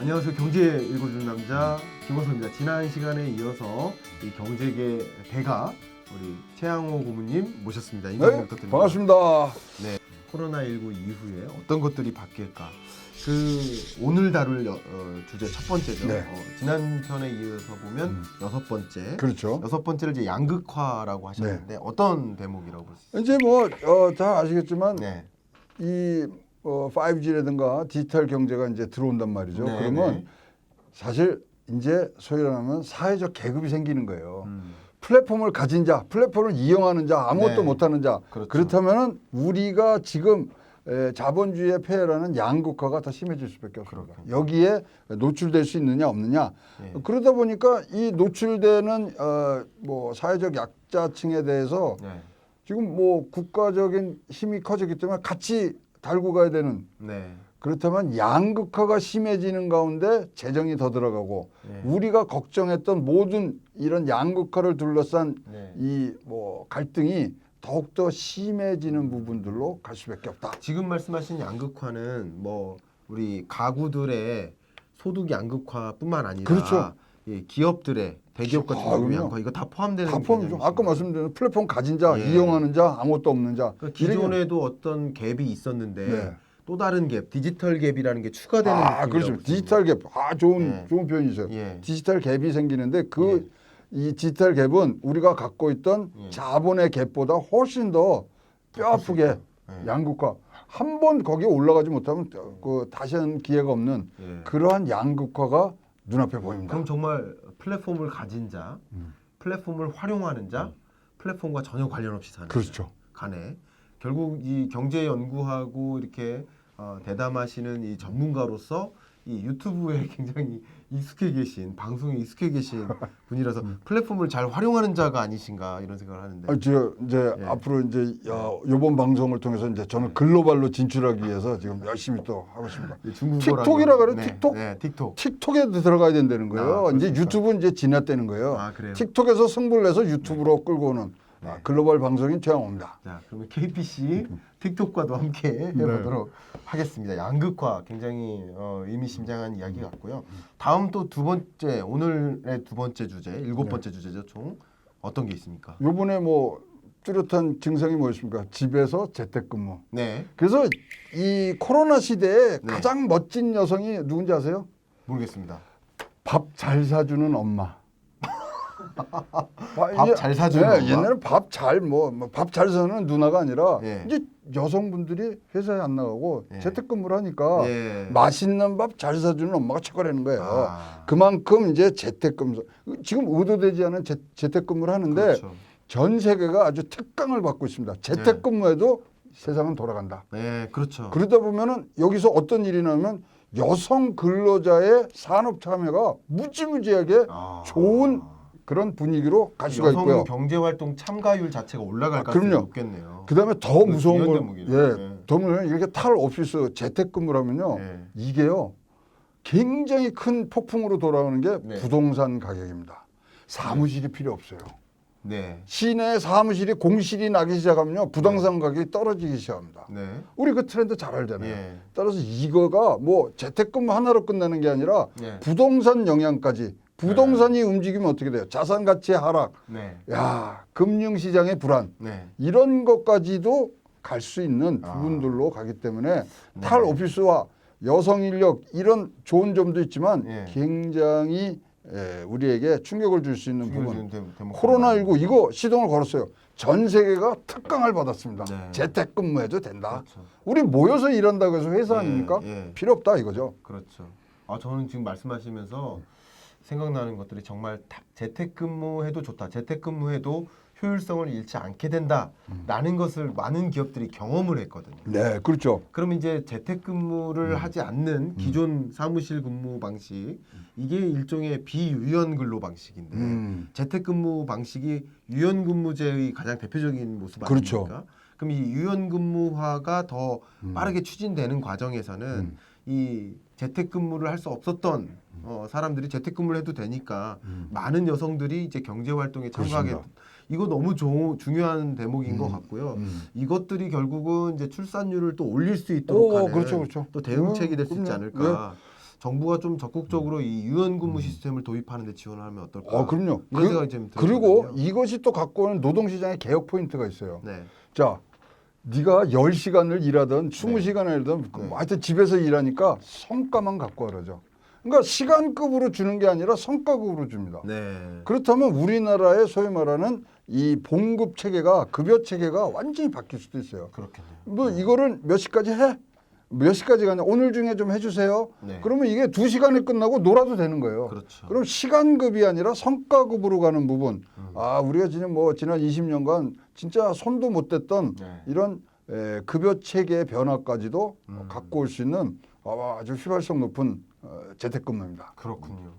안녕하세요. 경제 읽어주는 남자 김호선입니다. 지난 시간에 이어서 이 경제계 대가 우리 최양호 고문님 모셨습니다. 인사 네, 부탁드립니다. 반갑습니다. 코로나19 이후에 어떤 것들이 바뀔까? 그 오늘 다룰 여- 어, 주제 첫 번째죠. 네. 어, 지난 편에 이어서 보면 음. 여섯 번째. 그렇죠. 여섯 번째를 이제 양극화라고 하셨는데 어떤 대목이라고 있어요? 이제 뭐 어, 다 아시겠지만 네. 이 어, 5G라든가 디지털 경제가 이제 들어온단 말이죠. 네, 그러면 네. 사실 이제 소위 말하면 사회적 계급이 생기는 거예요. 음, 플랫폼을 가진 자, 플랫폼을 이용하는 자, 아무것도 네. 못하는 자. 그렇죠. 그렇다면은 우리가 지금 에, 자본주의의 폐해라는 양극화가 더 심해질 수밖에 없습니다. 그렇군요. 여기에 노출될 수 있느냐 없느냐. 네. 그러다 보니까 이 노출되는 어, 뭐 사회적 약자층에 대해서 네. 지금 뭐 국가적인 힘이 커졌기 때문에 같이 달고 가야 되는 네. 그렇다면 양극화가 심해지는 가운데 재정이 더 들어가고 네. 우리가 걱정했던 모든 이런 양극화를 둘러싼 네. 이뭐 갈등이 더욱더 심해지는 부분들로 갈 수밖에 없다. 지금 말씀하신 양극화는 뭐 우리 가구들의 소득 양극화뿐만 아니라 그렇죠. 예, 기업들의 대기업 같은 아, 경우 그럼요. 양극화 이거 다 포함되는 다 포함이죠. 아까 말씀드린 플랫폼 가진 자, 예. 이용하는 자, 아무것도 없는 자. 그러니까 기존에도 어떤 갭이 있었는데 네. 또 다른 갭, 디지털 갭이라는 게 추가되는 아, 느낌이라고 그렇죠. 보시면 디지털 갭. 아, 좋은 네. 좋은 표현이세요. 예. 디지털 갭이 생기는데 그 예. 이 디지털 갭은 우리가 갖고 있던 예. 자본의 갭보다 훨씬 더 뼈아프게 예. 양극화. 한 번 거기에 올라가지 못하면 그 다시는 기회가 없는 예. 그러한 양극화가 눈앞에 보입니다. 그럼 정말 플랫폼을 가진 자, 음. 플랫폼을 활용하는 자, 플랫폼과 전혀 관련 없이 사는 그렇죠. 자 간에 결국 이 경제 연구하고 이렇게 어, 대담하시는 이 전문가로서 이 유튜브에 굉장히 익숙해 계신 방송에 익숙해 계신 분이라서 플랫폼을 잘 활용하는 자가 아니신가 이런 생각을 하는데 음. 아, 저 이제 예. 앞으로 이제 야, 이번 방송을 통해서 이제 저는 글로벌로 진출하기 위해서 지금 열심히 또 하고 있습니다. 틱톡이라 그래요? 네, 틱톡? 네, 틱톡. 틱톡에 들어가야 된다는 거예요. 아, 이제 그렇습니까? 유튜브는 이제 지났다는 거예요. 아 그래요. 틱톡에서 승부를 내서 유튜브로 끌고 오는 아, 네. 글로벌 방송인 최영호입니다. 자, 그러면 KPC 틱톡과도 함께 해보도록 하겠습니다. 양극화 굉장히 어, 의미심장한 이야기 같고요. 다음 또 두 번째 오늘의 두 번째 주제 일곱 번째 주제죠. 총 어떤 게 있습니까? 요번에 뭐 뚜렷한 증상이 뭐였습니까? 집에서 재택근무. 네, 그래서 이 코로나 시대에 네. 가장 멋진 여성이 누군지 아세요? 모르겠습니다. 밥 잘 사주는 엄마. 밥 잘 사주는 엄마? 옛날에 밥잘 뭐 밥 잘 사는 누나가 아니라 예. 이제 여성분들이 회사에 안 나가고 예. 재택근무를 하니까 예. 맛있는 밥 잘 사주는 엄마가 최고라는 거예요. 아. 그만큼 이제 재택근무 지금 의도되지 않은 재, 재택근무를 하는데 그렇죠. 전 세계가 아주 특강을 받고 있습니다. 재택근무에도 세상은 돌아간다. 네, 그렇죠. 그러다 보면은 여기서 어떤 일이 나면 여성 근로자의 산업 참여가 무지무지하게 아. 좋은 그런 분위기로 갈 수가 여성 있고요. 경제 활동 참가율 자체가 올라갈 아, 가능성이 그럼요. 높겠네요. 그다음에 더그 무서운 건. 예, 네. 더 무서운 건 이렇게 탈 오피스 재택근무라면요. 네. 이게요. 굉장히 큰 폭풍으로 돌아오는 게 네. 부동산 가격입니다. 사무실이 필요 없어요. 네, 시내 사무실이 공실이 나기 시작하면요. 부동산 가격이 떨어지기 시작합니다. 네, 우리 그 트렌드 잘 알잖아요. 예. 따라서 이거가 뭐 재택근무 하나로 끝나는 게 아니라 네. 부동산 영향까지 부동산이 움직이면 어떻게 돼요? 자산 가치 하락, 네, 야 금융 시장의 불안 네. 이런 것까지도 갈 수 있는 아. 부분들로 가기 때문에 네. 탈 오피스와 여성 인력 이런 좋은 점도 있지만 예. 굉장히 에, 우리에게 충격을 줄 수 있는 부분. 충격을 주는 대- 대목들이 코로나19 이거 시동을 걸었어요. 전 세계가 특강을 받았습니다. 네. 재택근무해도 된다. 그렇죠. 우리 모여서 일한다고 해서 회사 예, 아닙니까? 예. 필요 없다 이거죠. 그렇죠. 아 저는 지금 말씀하시면서 생각나는 것들이 정말 다- 재택근무해도 좋다. 재택근무해도 효율성을 잃지 않게 된다라는 것을 많은 기업들이 경험을 했거든요. 네, 그렇죠. 그럼 이제 재택근무를 하지 않는 기존 사무실 근무 방식 이게 일종의 비유연 근로 방식인데 음. 재택근무 방식이 유연 근무제의 가장 대표적인 모습 그렇죠. 아닙니까? 그럼 이 유연 근무화가 더 음. 빠르게 추진되는 과정에서는 이 재택근무를 할 수 없었던 어, 사람들이 재택근무를 해도 되니까 많은 여성들이 이제 경제 활동에 참가하게 음. 그렇습니다. 이거 너무 조, 중요한 대목인 것 같고요. 음. 이것들이 결국은 이제 출산율을 또 올릴 수 있도록 오, 하는 그렇죠, 그렇죠. 또 대응책이 될 수 있지 그럼요. 않을까. 정부가 좀 적극적으로 이 유연근무 시스템을 도입하는 데 지원을 하면 어떨까? 어, 그럼요. 그- 들거든요. 이것이 또 갖고 오는 노동시장의 개혁 포인트가 있어요. 네. 자, 네가 10시간을 일하든 20시간을 일하든 그 네. 하여튼 집에서 일하니까 성과만 갖고 와라죠. 그러니까 시간급으로 주는 게 아니라 성과급으로 줍니다. 네. 그렇다면 우리나라의 소위 말하는 이 봉급 체계가 급여 체계가 완전히 바뀔 수도 있어요. 그렇겠네요. 뭐 이거를 몇 시까지 해? 몇 시까지가 아니라 오늘 중에 좀 해주세요. 네. 그러면 이게 두 시간에 끝나고 놀아도 되는 거예요. 그렇죠. 그럼 시간급이 아니라 성과급으로 가는 부분. 음. 아 우리가 지금 뭐 지난 20년간 진짜 손도 못 댔던 네. 이런 에, 급여 체계의 변화까지도 음. 갖고 올 수 있는 아, 아주 휘발성 높은 어, 재택근무입니다. 그렇군요.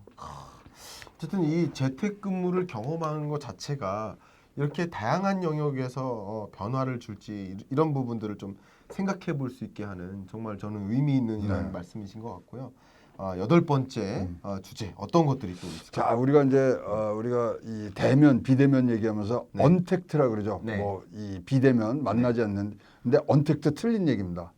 어쨌든 이 재택근무를 경험하는 것 자체가 이렇게 다양한 영역에서 어, 변화를 줄지 이- 이런 부분들을 좀 생각해 볼 수 있게 하는 정말 저는 의미 있는 이런 네. 말씀이신 것 같고요. 아, 여덟 번째 어, 주제 어떤 것들이 또 있을까요? 자 우리가 이제 어, 우리가 이 대면 비대면 얘기하면서 네. 언택트라 그러죠. 네. 뭐이 비대면 만나지 않는. 근데 언택트 틀린 얘기입니다.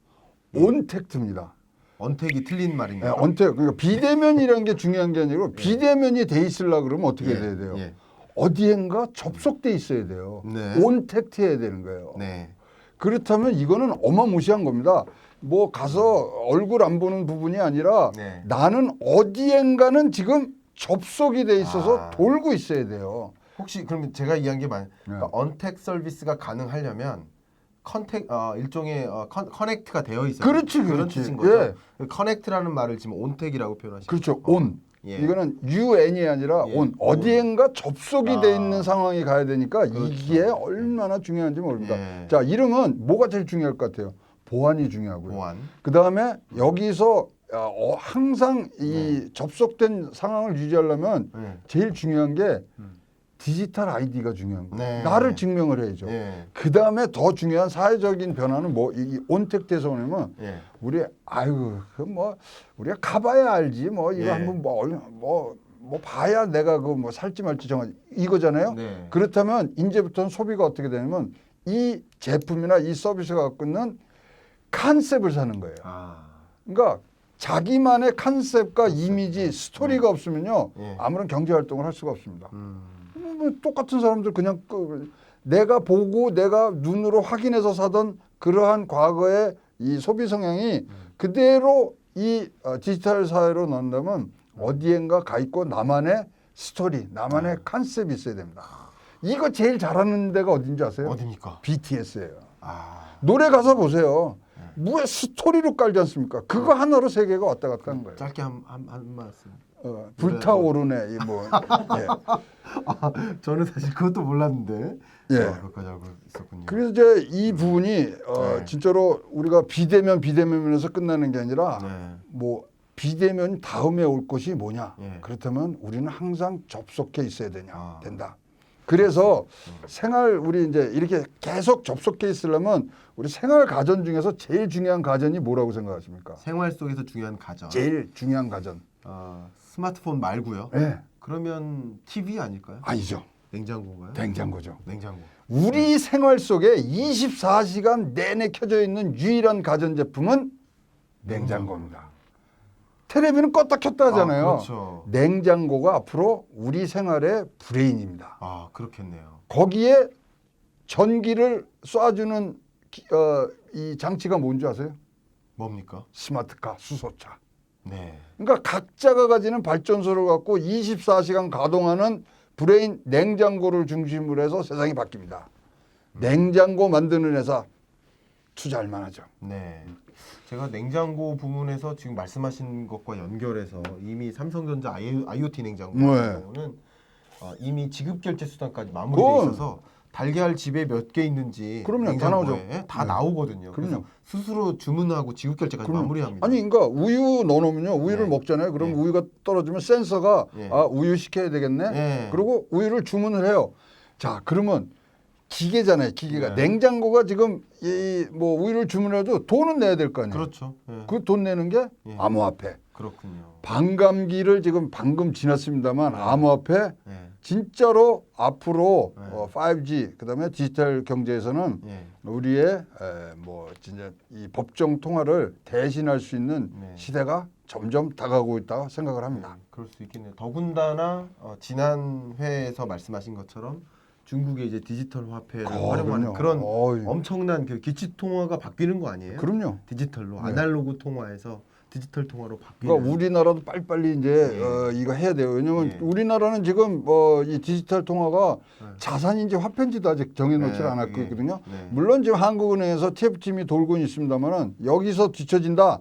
예. 온택트입니다. 언택이 틀린 예, 말인가요? 언택 그러니까 비대면이라는 게 중요한 게 아니고 비대면이 돼 있으려 그러면 어떻게 예, 돼야 돼요? 예. 어디엔가 접속돼 있어야 돼요. 네. 온택트 해야 되는 거예요. 네. 그렇다면 이거는 어마무시한 겁니다. 뭐 가서 얼굴 안 보는 부분이 아니라 네. 나는 어디엔가는 지금 접속이 돼 있어서 아. 돌고 있어야 돼요. 혹시 그러면 제가 이해한 게 만, 네. 그러니까 언택 서비스가 가능하려면 컨택 어, 일종의 어, 컨, 커넥트가 되어 있어요. 그렇지, 그런 그렇지. 뜻인 거죠. 예. 커넥트라는 말을 지금 온택이라고 표현하시죠. 그렇죠. 온. 예. 이거는 UN이 아니라 예, 온. 어디엔가 접속이 돼 아. 있는 상황이 가야 되니까 그렇죠. 이게 얼마나 중요한지 모릅니다. 예. 자, 이러면 뭐가 제일 중요할 것 같아요? 보안이 중요하고요. 보안. 그 다음에 여기서 어, 항상 이 접속된 상황을 유지하려면 네. 제일 중요한 게 음. 디지털 아이디가 중요한 거예요. 네. 나를 증명을 해야죠. 예. 그 다음에 더 중요한 사회적인 변화는 뭐이 온택돼서 오냐면 예. 우리 아유 그 뭐 우리가 가봐야 알지 뭐 이거 예. 한번 뭐뭐뭐 뭐 봐야 내가 그 뭐 살지 말지 정하지 이거잖아요. 네. 그렇다면 이제부터는 소비가 어떻게 되냐면 이 제품이나 이 서비스가 갖고 있는 컨셉을 사는 거예요. 아. 그러니까 자기만의 컨셉과 이미지, 스토리가 없으면요 예. 아무런 경제 활동을 할 수가 없습니다. 음. 뭐 똑같은 사람들 그냥 그 내가 보고 내가 눈으로 확인해서 사던 그러한 과거의 이 소비 성향이 그대로 이 어, 디지털 사회로 넣는다면 어디엔가 가 있고 나만의 스토리, 나만의 컨셉이 있어야 됩니다. 이거 제일 잘하는 데가 어딘지 아세요? 어디입니까? BTS예요. 아. 노래 가사 보세요. 뭐 스토리로 깔지 않습니까? 그거 하나로 세계가 왔다 갔다 하는 거예요. 짧게 한 한 한 말씀. 어, 불타오르네 이 뭐. 예. 아, 저는 사실 그것도 몰랐는데. 예. 어, 그것까지 알고 있었군요. 그래서 이제 이 부분이 어, 네. 진짜로 우리가 비대면 비대면에서 끝나는 게 아니라 네. 뭐 비대면 다음에 올 것이 뭐냐? 예. 그렇다면 우리는 항상 접속해 있어야 되냐? 아. 된다. 그래서 생활 우리 이제 이렇게 계속 접속해 있으려면 우리 생활 가전 중에서 제일 중요한 가전이 뭐라고 생각하십니까? 생활 속에서 중요한 가전. 제일 중요한 가전. 아, 스마트폰 말고요. 예. 그러면 TV 아닐까요? 아니죠. 냉장고인가요? 냉장고죠. 냉장고. 우리 생활 속에 24시간 내내 켜져 있는 유일한 가전 제품은 냉장고입니다. 텔레비는 껐다 켰다 하잖아요. 아, 그렇죠. 냉장고가 앞으로 우리 생활의 브레인입니다. 아, 그렇겠네요. 거기에 전기를 쏴주는 기- 어, 이 장치가 뭔지 아세요? 뭡니까? 스마트카, 수소차. 네. 그러니까 각자가 가지는 발전소를 갖고 24시간 가동하는 브레인 냉장고를 중심으로 해서 세상이 바뀝니다. 냉장고 만드는 회사 투자할 만하죠. 네. 제가 냉장고 부분에서 지금 말씀하신 것과 연결해서 이미 삼성전자 IoT 냉장고 네. 어, 이미 지급 결제 수단까지 마무리돼 있어서 달걀 집에 몇 개 있는지 그럼요, 다 냉장고에 나오죠. 다 네. 나오거든요. 그래서 그럼요. 스스로 주문하고 지급 결제까지 그럼- 마무리합니다. 아니 그러니까 우유 넣어놓으면요 우유를 네. 먹잖아요. 그럼 네. 우유가 떨어지면 센서가 네. 아 우유 시켜야 되겠네. 네. 그리고 우유를 주문을 해요. 자 그러면 기계잖아요. 기계가 네. 냉장고가 지금 이 뭐 우유를 주문해도 돈은 내야 될 거 아니에요. 그렇죠. 예. 그돈 내는 게 예. 암호화폐. 그렇군요. 반감기를 지금 방금 지났습니다만 네. 암호화폐 예. 진짜로 앞으로 네. 어, 5G 그다음에 디지털 경제에서는 예. 우리의 에, 뭐 진짜 이 법정 통화를 대신할 수 있는 네. 시대가 점점 다가오고 있다고 생각을 합니다. 음, 그럴 수 있겠네요. 더군다나 어, 지난 회에서 말씀하신 것처럼 중국의 이제 디지털 화폐를 어, 활용하는 그럼요. 그런 어이. 엄청난 그 기치 통화가 바뀌는 거 아니에요? 그럼요. 디지털로 네. 아날로그 통화에서 디지털 통화로 바뀌는. 그러니까 우리나라도 빨리빨리 이제 예. 어, 이거 해야 돼요. 왜냐면 예. 우리나라는 지금 뭐이 디지털 통화가 네. 자산인지 화폐인지도 아직 정해놓지 네, 그게. 있거든요. 네. 물론 지금 한국은행에서 TF팀이 돌고 있습니다만은 여기서 뒤처진다.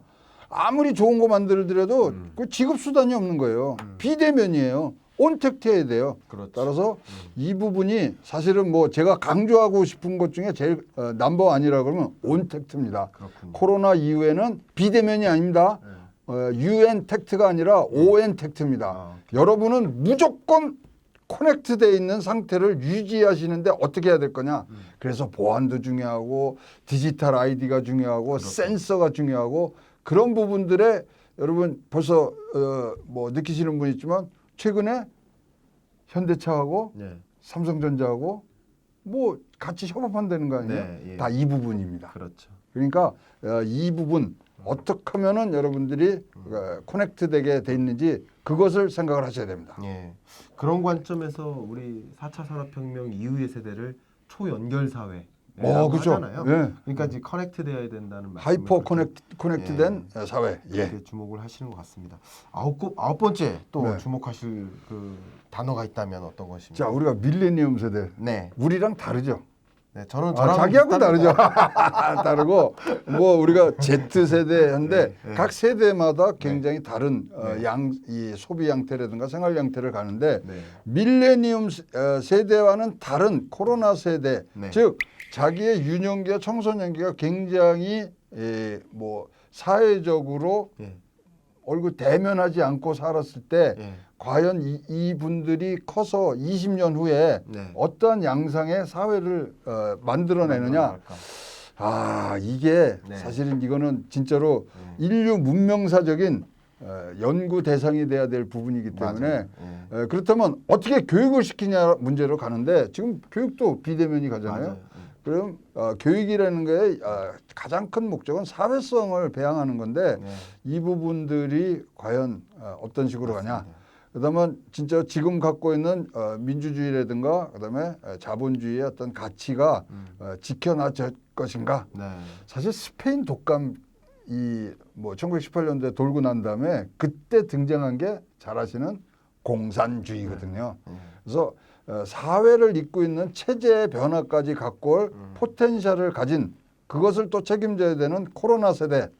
아무리 좋은 거 만들더라도 음. 그 지급 수단이 없는 거예요. 비대면이에요. 온택트해야 돼요. 그렇죠. 따라서 이 부분이 사실은 뭐 제가 강조하고 싶은 것 중에 제일 어, 넘버 아니라 그러면 온택트입니다. 그렇군요. 코로나 이후에는 비대면이 아닙니다. 네. 어, UN 텍트가 아니라 ON 텍트입니다. 아, 여러분은 무조건 커넥트되어 있는 상태를 유지하시는데 어떻게 해야 될 거냐? 음. 그래서 보안도 중요하고 디지털 아이디가 중요하고 센서가 중요하고 그런 부분들에 여러분 벌써 어, 뭐 느끼시는 분 있지만 최근에 현대차하고 네. 삼성전자하고 뭐 같이 협업한다는 거 아니에요? 네, 예. 다이 부분입니다. 그렇죠. 그러니까 어, 이 부분 어떻게 하면은 여러분들이 음. 어, 커넥트되게 돼 있는지 그것을 생각을 하셔야 됩니다. 예. 그런 관점에서 우리 4차 산업혁명 이후의 세대를 초연결 사회. 어, 그렇죠. 하잖아요. 예. 그러니까 이제 커넥트 돼야 된다는 말씀. 하이퍼 커넥트 커넥트된 어, 사회. 예. 이렇게 주목을 하시는 것 같습니다. 아홉 고- 아홉 번째 또 네. 주목하실 그 단어가 있다면 어떤 것입니까? 자, 우리가 밀레니엄 세대. 네. 우리랑 다르죠. 네, 저는 아, 저랑 자기하고 다르죠. 다르고 뭐 우리가 Z 세대인데 네, 네. 각 세대마다 굉장히 다른 어, 네. 양이 소비 양태라든가 생활 양태를 가는데 네. 밀레니엄 세- 어, 세대와는 다른 코로나 세대, 네. 즉 자기의 유년기와 청소년기가 굉장히 에, 뭐 사회적으로 예. 얼굴 대면하지 않고 살았을 때 예. 과연 이, 이분들이 커서 20년 후에 네. 어떠한 양상의 사회를 어, 만들어내느냐? 아 이게 네. 사실은 이거는 진짜로 네. 인류 문명사적인 어, 연구 대상이 돼야 될 부분이기 때문에. 예. 에, 그렇다면 어떻게 교육을 시키냐 문제로 가는데 지금 교육도 비대면이 가잖아요. 맞아요. 예. 그럼 어, 교육이라는 게 어, 가장 큰 목적은 사회성을 배양하는 건데 네. 이 부분들이 과연 어, 어떤 식으로 가냐? 그다음에 진짜 지금 갖고 있는 어, 민주주의라든가 그다음에 어, 자본주의의 어떤 가치가 음. 어, 지켜나질 것인가? 네. 사실 스페인 독감 이뭐 1918년도에 돌고 난 다음에 그때 등장한 게 잘 아시는 공산주의거든요. 예. 그래서 어, 사회를 잇고 있는 체제의 변화까지 갖고 올 음. 포텐셜을 가진 그것을 또 책임져야 되는 코로나 세대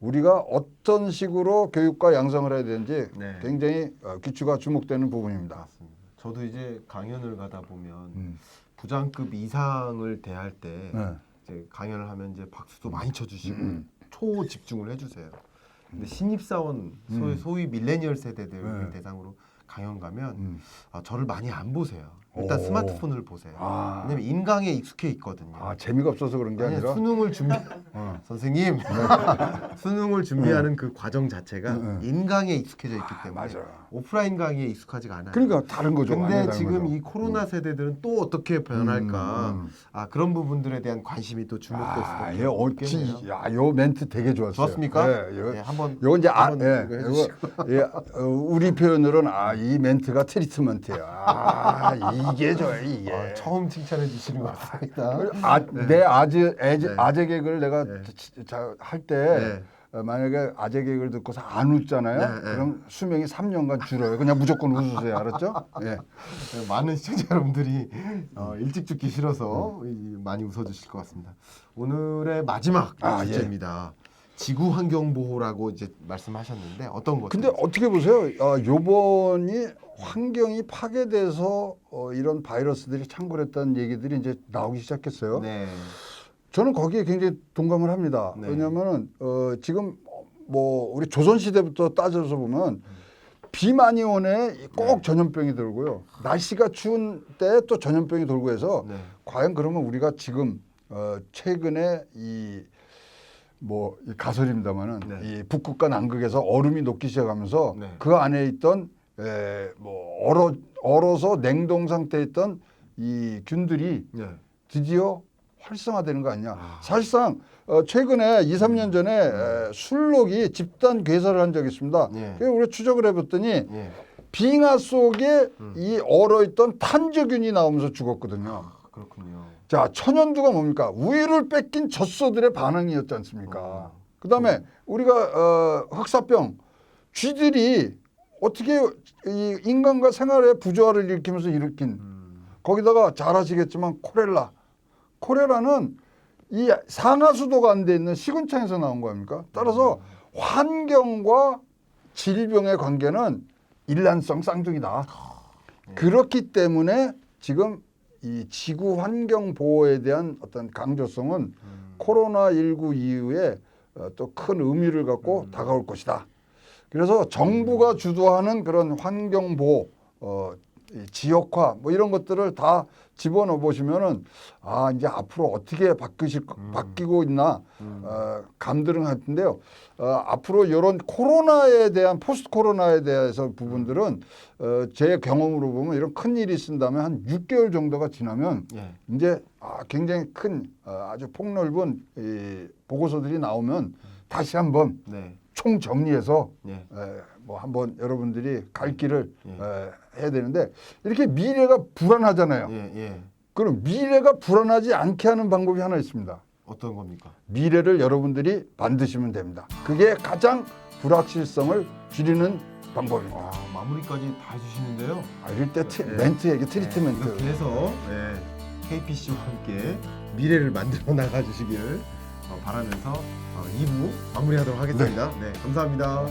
우리가 어떤 식으로 교육과 양성을 해야 되는지 네. 굉장히 어, 기초가 주목되는 부분입니다. 맞습니다. 저도 이제 강연을 가다 보면 음. 부장급 이상을 대할 때 네. 이제 강연을 하면 이제 박수도 많이 쳐주시고 음. 초 집중을 해주세요. 근데 신입 사원 소위, 음. 소위 밀레니얼 세대들 네. 대상으로 강연 가면 음. 아, 저를 많이 안 보세요. 일단 오. 스마트폰을 보세요. 아. 왜냐면 인강에 익숙해 있거든요. 아 재미가 없어서 그런 게 아니, 아니라 수능을 준비 어. 선생님 수능을 준비하는 그 과정 자체가 응, 응. 인강에 익숙해져 있기 아, 때문에 맞아. 오프라인 강의에 익숙하지가 않아요. 그러니까 다른 거죠. 근데 완전히 다른 지금 거죠. 이 코로나 세대들은 또 어떻게 변할까? 음, 음. 아 그런 부분들에 대한 관심이 또 주목될 아, 수밖에 예, 없겠네요. 어찌, 야, 요 멘트 되게 좋았어요. 좋았습니까? 예, 요, 네, 한번 요 이제 아, 한번 예, 이거 해주시고. 예, 어, 우리 표현으로는 아, 이 멘트가 트리트먼트야. 아, 이게 좋아요, 이게. 아, 처음 칭찬해 주시는 것 같습니다. 아, 내 아재, 애제, 네. 아재 개그를 내가 네. 할때 네. 어, 만약에 아재 개그를 듣고서 안 웃잖아요. 네, 네. 그럼 수명이 3년간 줄어요. 그냥 무조건 웃으세요. 알았죠? 예. 네, 많은 시청자 여러분들이 어, 일찍 죽기 싫어서 이, 많이 웃어주실 것 같습니다. 오늘의 마지막 아, 예. 주제입니다. 지구 환경 보호라고 이제 말씀하셨는데 어떤 것? 근데 어떻게 보세요? 어, 요번이 환경이 파괴돼서 어, 이런 바이러스들이 창궐했다는 얘기들이 이제 나오기 시작했어요. 네, 저는 거기에 굉장히 동감을 합니다. 네. 왜냐하면은 어, 지금 뭐 우리 조선 시대부터 따져서 보면 비 많이 오네 꼭 네. 전염병이 돌고요. 날씨가 추운 때 또 전염병이 돌고 해서 네, 과연 그러면 우리가 지금 어, 최근에 이 뭐 가설입니다마는 네. 이 북극과 남극에서 얼음이 녹기 시작하면서 네. 그 안에 있던 에, 뭐 얼어 얼어서 냉동 상태에 있던 이 균들이 예. 드디어 활성화되는 거 아니냐. 아. 사실상 어, 최근에 2, 3년 전에 에, 술록이 집단 괴사를 한 적이 있습니다. 예. 그래서 우리가 추적을 해봤더니 예. 빙하 속에 음. 이 얼어있던 탄저균이 나오면서 죽었거든요. 아, 그렇군요. 자, 천연두가 뭡니까? 우유를 뺏긴 젖소들의 반응이었지 않습니까? 어. 그다음에 우리가 어, 흑사병 쥐들이 어떻게 이 인간과 생활의 부조화를 일으키면서 일으킨 음. 거기다가 잘 아시겠지만 코렐라. 코렐라는 이 상하수도가 안 돼 있는 시군창에서 나온 거아닙니까? 따라서 환경과 질병의 관계는 일란성 쌍둥이다. 그렇기 때문에 지금 이 지구 환경 보호에 대한 어떤 강조성은 음. 코로나 19 이후에 어, 또 큰 의미를 갖고 다가올 것이다. 그래서 정부가 주도하는 그런 환경 보호, 어, 이 지역화 뭐 이런 것들을 다 집어넣어 보시면은 아 이제 앞으로 어떻게 바뀌실 바뀌고 있나 어, 감들은 할 텐데요. 어, 앞으로 이런 코로나에 대한 포스트 코로나에 대해서 부분들은 어, 제 경험으로 보면 이런 큰 일이 있은다면 한 6개월 정도가 지나면 예. 이제 아, 굉장히 큰 어, 아주 폭넓은 이 보고서들이 나오면 다시 한번 네. 총 정리해서 예. 에, 뭐 한번 여러분들이 갈 길을 예. 에, 해야 되는데 이렇게 미래가 불안하잖아요. 예. 예. 그럼 미래가 불안하지 않게 하는 방법이 하나 있습니다. 어떤 겁니까? 미래를 여러분들이 만드시면 됩니다. 그게 가장 불확실성을 줄이는 방법입니다. 아, 마무리까지 다 해주시는데요. 아, 이럴 때 트, 네. 멘트 얘기 트리트멘트. 네, 이렇게 해서 네, KPC와 함께 미래를 만들어 나가 주시기를 어, 바라면서 어, 2부 마무리하도록 하겠습니다. 네, 감사합니다.